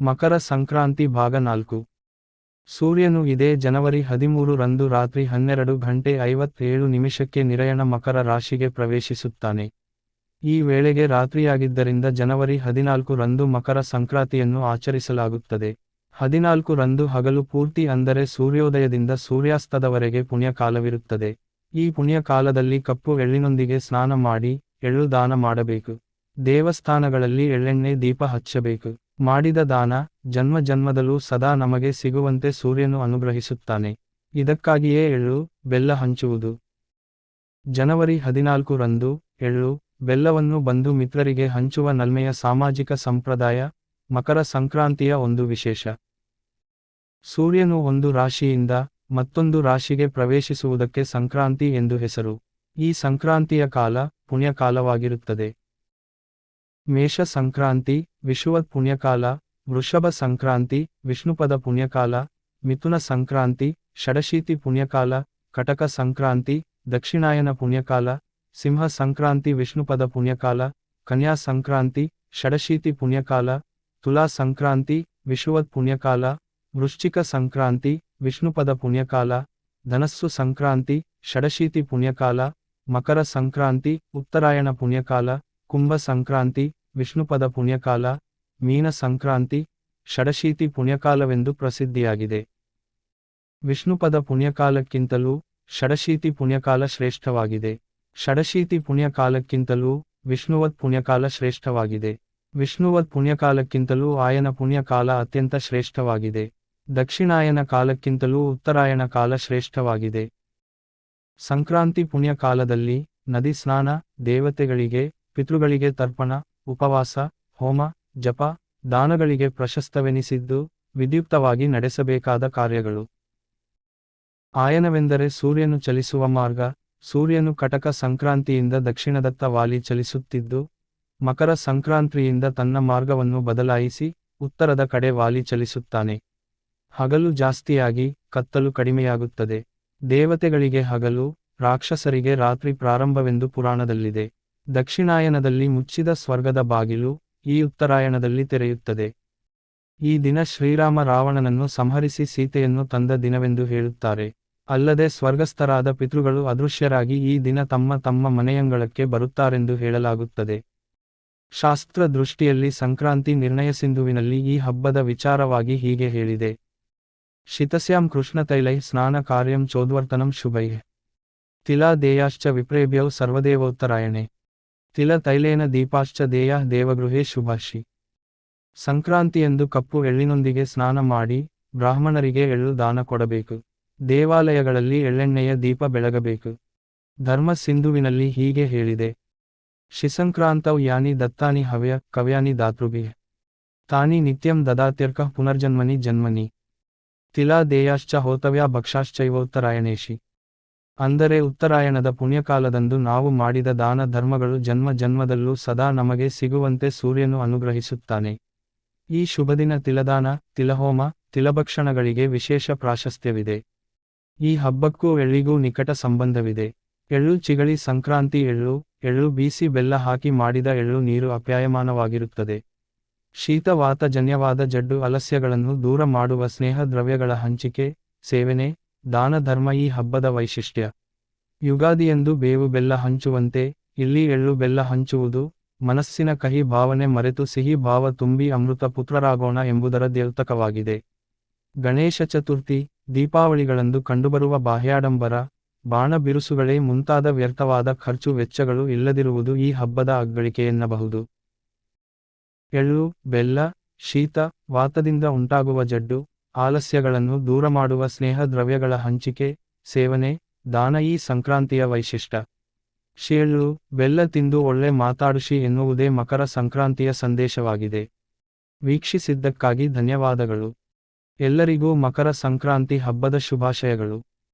ಮಕರ ಸಂಕ್ರಾಂತಿ ಭಾಗ ನಾಲ್ಕು. ಸೂರ್ಯನು ಇದೇ ಜನವರಿ ಹದಿಮೂರು ರಂದು ರಾತ್ರಿ ಹನ್ನೆರಡು ಗಂಟೆ ಐವತ್ತೇಳು ನಿಮಿಷಕ್ಕೆ ನಿರಯಣ ಮಕರ ರಾಶಿಗೆ ಪ್ರವೇಶಿಸುತ್ತಾನೆ. ಈ ವೇಳೆಗೆ ರಾತ್ರಿಯಾಗಿದ್ದರಿಂದ ಜನವರಿ ಹದಿನಾಲ್ಕು ರಂದು ಮಕರ ಸಂಕ್ರಾಂತಿಯನ್ನು ಆಚರಿಸಲಾಗುತ್ತದೆ. ಹದಿನಾಲ್ಕು ರಂದು ಹಗಲು ಪೂರ್ತಿ ಅಂದರೆ ಸೂರ್ಯೋದಯದಿಂದ ಸೂರ್ಯಾಸ್ತದವರೆಗೆ ಪುಣ್ಯಕಾಲವಿರುತ್ತದೆ. ಈ ಪುಣ್ಯಕಾಲದಲ್ಲಿ ಕಪ್ಪು ಎಳ್ಳಿನೊಂದಿಗೆ ಸ್ನಾನ ಮಾಡಿ, ಎಳ್ಳು ದಾನ ಮಾಡಬೇಕು. ದೇವಸ್ಥಾನಗಳಲ್ಲಿ ಎಳ್ಳೆಣ್ಣೆ ದೀಪ ಹಚ್ಚಬೇಕು. ಮಾಡಿದ ದಾನ ಜನ್ಮ ಜನ್ಮದಲ್ಲೂ ಸದಾ ನಮಗೆ ಸಿಗುವಂತೆ ಸೂರ್ಯನು ಅನುಗ್ರಹಿಸುತ್ತಾನೆ. ಇದಕ್ಕಾಗಿಯೇ ಎಳ್ಳು, ಬೆಲ್ಲ ಹಂಚುವುದು. ಜನವರಿ ಹದಿನಾಲ್ಕು ರಂದು ಎಳ್ಳು, ಬೆಲ್ಲವನ್ನು ಬಂಧು ಮಿತ್ರರಿಗೆ ಹಂಚುವ ನಲ್ಮೆಯ ಸಾಮಾಜಿಕ ಸಂಪ್ರದಾಯ, ಮಕರ ಸಂಕ್ರಾಂತಿಯ ಒಂದು ವಿಶೇಷ. ಸೂರ್ಯನು ಒಂದು ರಾಶಿಯಿಂದ ಮತ್ತೊಂದು ರಾಶಿಗೆ ಪ್ರವೇಶಿಸುವುದಕ್ಕೆ ಸಂಕ್ರಾಂತಿ ಎಂದು ಹೆಸರು. ಈ ಸಂಕ್ರಾಂತಿಯ ಕಾಲ ಪುಣ್ಯಕಾಲವಾಗಿರುತ್ತದೆ. ಮೇಷ ಸಂಕ್ರಾಂತಿ ವಿಷುವತ್ ಪುಣ್ಯಕಾಲ ವೃಷಭ ಸಂಕ್ರಾಂತಿ ವಿಷ್ಣುಪದ ಪುಣ್ಯಕಾಲ ಮಿಥುನ ಸಂಕ್ರಾಂತಿ ಷಡಶೀತಿ ಪುಣ್ಯಕಾಲ ಕಟಕ ಸಂಕ್ರಾಂತಿ ದಕ್ಷಿಣಾಯನ ಪುಣ್ಯಕಾಲ ಸಿಂಹ ಸಂಕ್ರಾಂತಿ ವಿಷ್ಣುಪದ ಪುಣ್ಯಕಾಲ ಕನ್ಯಾ ಸಂಕ್ರಾಂತಿ ಷಡಶೀತಿ ಪುಣ್ಯಕಾಲ ತುಲಾ ಸಂಕ್ರಾಂತಿ ವಿಷುವತ್ ಪುಣ್ಯಕಾಲ ವೃಶ್ಚಿಕ ಸಂಕ್ರಾಂತಿ ವಿಷ್ಣುಪದ ಪುಣ್ಯಕಾಲ ಧನಸ್ಸು ಸಂಕ್ರಾಂತಿ ಷಡಶೀತಿ ಪುಣ್ಯಕಾಲ ಮಕರ ಸಂಕ್ರಾಂತಿ ಉತ್ತರಾಯಣ ಪುಣ್ಯಕಾಲ ಕುಂಭ ಸಂಕ್ರಾಂತಿ ವಿಷ್ಣುಪದ ಪುಣ್ಯಕಾಲ, ಮೀನ ಸಂಕ್ರಾಂತಿ, ಷಡಶೀತಿ ಪುಣ್ಯಕಾಲವೆಂದು ಪ್ರಸಿದ್ಧಿಯಾಗಿದೆ. ವಿಷ್ಣುಪದ ಪುಣ್ಯಕಾಲಕ್ಕಿಂತಲೂ ಷಡಶೀತಿ ಪುಣ್ಯಕಾಲ ಶ್ರೇಷ್ಠವಾಗಿದೆ. ಷಡಶೀತಿ ಪುಣ್ಯಕಾಲಕ್ಕಿಂತಲೂ ವಿಷ್ಣುವತ್ ಪುಣ್ಯಕಾಲ ಶ್ರೇಷ್ಠವಾಗಿದೆ. ವಿಷ್ಣುವತ್ ಪುಣ್ಯಕಾಲಕ್ಕಿಂತಲೂ ಆಯನ ಪುಣ್ಯಕಾಲ ಅತ್ಯಂತ ಶ್ರೇಷ್ಠವಾಗಿದೆ. ದಕ್ಷಿಣಾಯನ ಕಾಲಕ್ಕಿಂತಲೂ ಉತ್ತರಾಯಣ ಕಾಲ ಶ್ರೇಷ್ಠವಾಗಿದೆ. ಸಂಕ್ರಾಂತಿ ಪುಣ್ಯಕಾಲದಲ್ಲಿ ನದಿ ಸ್ನಾನ, ದೇವತೆಗಳಿಗೆ, ಪಿತೃಗಳಿಗೆ ತರ್ಪಣ ಉಪವಾಸ, ಹೋಮ, ಜಪ, ದಾನಗಳಿಗೆ ಪ್ರಶಸ್ತವೆನಿಸಿದ್ದು ವಿದ್ಯುಕ್ತವಾಗಿ ನಡೆಸಬೇಕಾದ ಕಾರ್ಯಗಳು. ಆಯನವೆಂದರೆ ಸೂರ್ಯನು ಚಲಿಸುವ ಮಾರ್ಗ, ಸೂರ್ಯನು ಕಟಕ ಸಂಕ್ರಾಂತಿಯಿಂದ ದಕ್ಷಿಣದತ್ತ ವಾಲಿ ಚಲಿಸುತ್ತಿದ್ದು, ಮಕರ ಸಂಕ್ರಾಂತಿಯಿಂದ ತನ್ನ ಮಾರ್ಗವನ್ನು ಬದಲಾಯಿಸಿ ಉತ್ತರದ ಕಡೆ ವಾಲಿ ಚಲಿಸುತ್ತಾನೆ. ಹಗಲು ಜಾಸ್ತಿಯಾಗಿ ಕತ್ತಲು ಕಡಿಮೆಯಾಗುತ್ತದೆ. ದೇವತೆಗಳಿಗೆ ಹಗಲು, ರಾಕ್ಷಸರಿಗೆ ರಾತ್ರಿ ಪ್ರಾರಂಭವೆಂದು ಪುರಾಣದಲ್ಲಿದೆ. ದಕ್ಷಿಣಾಯನದಲ್ಲಿ ಮುಚ್ಚಿದ ಸ್ವರ್ಗದ ಬಾಗಿಲು ಈ ಉತ್ತರಾಯಣದಲ್ಲಿ ತೆರೆಯುತ್ತದೆ. ಈ ದಿನ ಶ್ರೀರಾಮ ರಾವಣನನ್ನು ಸಂಹರಿಸಿ ಸೀತೆಯನ್ನು ತಂದ ದಿನವೆಂದು ಹೇಳುತ್ತಾರೆ. ಅಲ್ಲದೆ ಸ್ವರ್ಗಸ್ಥರಾದ ಪಿತೃಗಳು ಅದೃಶ್ಯರಾಗಿ ಈ ದಿನ ತಮ್ಮ ತಮ್ಮ ಮನೆಯಂಗಳಕ್ಕೆ ಬರುತ್ತಾರೆಂದು ಹೇಳಲಾಗುತ್ತದೆ. ಶಾಸ್ತ್ರ ದೃಷ್ಟಿಯಲ್ಲಿ ಸಂಕ್ರಾಂತಿ ನಿರ್ಣಯ ಸಿಂಧುವಿನಲ್ಲಿ ಈ ಹಬ್ಬದ ವಿಚಾರವಾಗಿ ಹೀಗೆ ಹೇಳಿದೆ. ಶಿತಸ್ಯಾಂ ಕೃಷ್ಣತೈಲೈ ಸ್ನಾನ ಕಾರ್ಯಂ ಚೋದ್ವರ್ತನಂ ಶುಭೈ ತಿಲಾ ದೇಯಾಶ್ಚ ವಿಪ್ರೇಭ್ಯೌ ಸರ್ವದೇವೋತ್ತರಾಯಣೆ. ತಿಲ ತೈಲೇನ ದೀಪಾಶ್ಚ ದೇಯ ದೇವಗೃಹೇ ಶುಭಾಶಿ. ಸಂಕ್ರಾಂತಿಯಂದು ಕಪ್ಪು ಎಳ್ಳಿನೊಂದಿಗೆ ಸ್ನಾನ ಮಾಡಿ ಬ್ರಾಹ್ಮಣರಿಗೆ ಎಳ್ಳು ದಾನ ಕೊಡಬೇಕು. ದೇವಾಲಯಗಳಲ್ಲಿ ಎಳ್ಳೆಣ್ಣೆಯ ದೀಪ ಬೆಳಗಬೇಕು. ಧರ್ಮ ಸಿಂಧುವಿನಲ್ಲಿ ಹೀಗೆ ಹೇಳಿದೆ. ಶಿಸಂಕ್ರಾಂತೌ ಯಾನಿ ದತ್ತಾನಿ ಹವ್ಯ ಕವ್ಯಾನಿ ದಾತೃಭಿ ತಾನಿ ನಿತ್ಯಂ ದದಾತ್ಯರ್ಕ ಪುನರ್ಜನ್ಮನಿ ಜನ್ಮನಿ. ತಿಲಾ ದೇಯಾಶ್ಚ ಹೋತವ್ಯ ಭಕ್ಷಾಶ್ಚೈವೋತ್ತರಾಯಣೇಶಿ. ಅಂದರೆ ಉತ್ತರಾಯಣದ ಪುಣ್ಯಕಾಲದಂದು ನಾವು ಮಾಡಿದ ದಾನ ಧರ್ಮಗಳು ಜನ್ಮ ಜನ್ಮದಲ್ಲೂ ಸದಾ ನಮಗೆ ಸಿಗುವಂತೆ ಸೂರ್ಯನು ಅನುಗ್ರಹಿಸುತ್ತಾನೆ. ಈ ಶುಭದಿನ ತಿಲದಾನ, ತಿಲಹೋಮ, ತಿಲಭಕ್ಷಣಗಳಿಗೆ ವಿಶೇಷ ಪ್ರಾಶಸ್ತ್ಯವಿದೆ. ಈ ಹಬ್ಬಕ್ಕೂ ಎಳ್ಳಿಗೂ ನಿಕಟ ಸಂಬಂಧವಿದೆ. ಎಳ್ಳು ಚಿಗಳಿ ಸಂಕ್ರಾಂತಿ ಎಳ್ಳು ಎಳ್ಳು ಬೀಸಿ ಬೆಲ್ಲ ಹಾಕಿ ಮಾಡಿದ ಎಳ್ಳು ನೀರು ಅಪ್ಯಾಯಮಾನವಾಗಿರುತ್ತದೆ. ಶೀತವಾತಜನ್ಯವಾದ ಜಡ್ಡು ಅಲಸ್ಯಗಳನ್ನು ದೂರ ಮಾಡುವ ಸ್ನೇಹ ದ್ರವ್ಯಗಳ ಹಂಚಿಕೆ, ಸೇವನೆ ದಾನ ಧರ್ಮ ಈ ಹಬ್ಬದ ವೈಶಿಷ್ಟ್ಯ. ಯುಗಾದಿಯಂದು ಬೇವು ಬೆಲ್ಲ ಹಂಚುವಂತೆ, ಇಲ್ಲಿ ಎಳ್ಳು ಬೆಲ್ಲ ಹಂಚುವುದು, ಮನಸ್ಸಿನ ಕಹಿ ಭಾವನೆ ಮರೆತು ಸಿಹಿ ಭಾವ ತುಂಬಿ ಅಮೃತ ಪುತ್ರರಾಗೋಣ ಎಂಬುದರ ದ್ಯೋತಕವಾಗಿದೆ. ಗಣೇಶ ಚತುರ್ಥಿ, ದೀಪಾವಳಿಗಳಂದು ಕಂಡುಬರುವ ಬಾಹ್ಯಾಡಂಬರ, ಬಾಣ ಬಿರುಸುಗಳೇ ಮುಂತಾದ ವ್ಯರ್ಥವಾದ ಖರ್ಚು ವೆಚ್ಚಗಳು ಇಲ್ಲದಿರುವುದು ಈ ಹಬ್ಬದ ಅಗ್ಗಳಿಕೆ ಎನ್ನಬಹುದು. ಎಳ್ಳು, ಬೆಲ್ಲ, ಶೀತ, ವಾತದಿಂದ ಉಂಟಾಗುವ ಜಡ್ಡು ಆಲಸ್ಯಗಳನ್ನು ದೂರ ಮಾಡುವ ಸ್ನೇಹ ದ್ರವ್ಯಗಳ ಹಂಚಿಕೆ, ಸೇವನೆ, ದಾನ ಈ ಸಂಕ್ರಾಂತಿಯ ವೈಶಿಷ್ಟ ಶೇಳು ಬೆಲ್ಲ ತಿಂದು ಒಳ್ಳೆ ಮಾತಾಡುಷಿ ಎನ್ನುವುದೇ ಮಕರ ಸಂಕ್ರಾಂತಿಯ ಸಂದೇಶವಾಗಿದೆ. ವೀಕ್ಷಿಸಿದ್ದಕ್ಕಾಗಿ ಧನ್ಯವಾದಗಳು. ಎಲ್ಲರಿಗೂ ಮಕರ ಸಂಕ್ರಾಂತಿ ಹಬ್ಬದ ಶುಭಾಶಯಗಳು.